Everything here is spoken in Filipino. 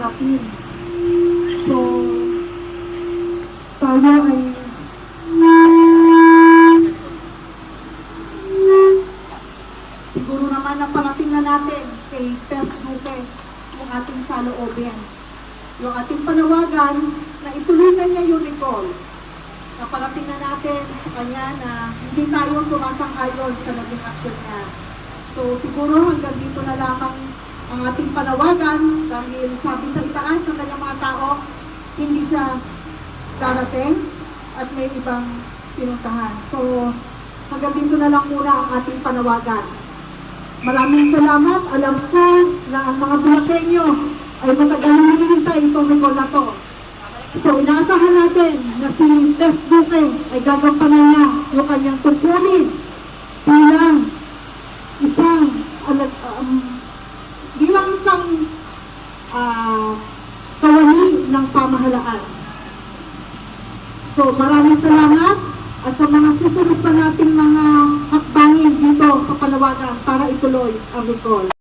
harapin. So, tayo ay siguro naman na parating na natin kay Tess Duque yung ating saloobin. Yung ating panawagan na ituloy niya yung recall. Naparating na natin sa kanya na hindi tayo sumasang-ayon sa naging action niya. So siguro hanggang dito na lamang ang ating panawagan dahil sabi sa itaas ng kanyang mga tao, hindi siya darating at may ibang pinuntahan. So hanggang dito na lang muna ang ating panawagan. Maraming salamat. Alam ko na ang mga Bulakenyo ay matagal hinihintay itong recall na to. So inaasahan natin na si Tess Duque ay gagampanan niya yung kanyang tungkulin bilang isang um, ah, kawani ng pamahalaan. So maraming salamat at sa mga susunod pa nating mga hakbangin dito sa panawagan para ituloy ang recall.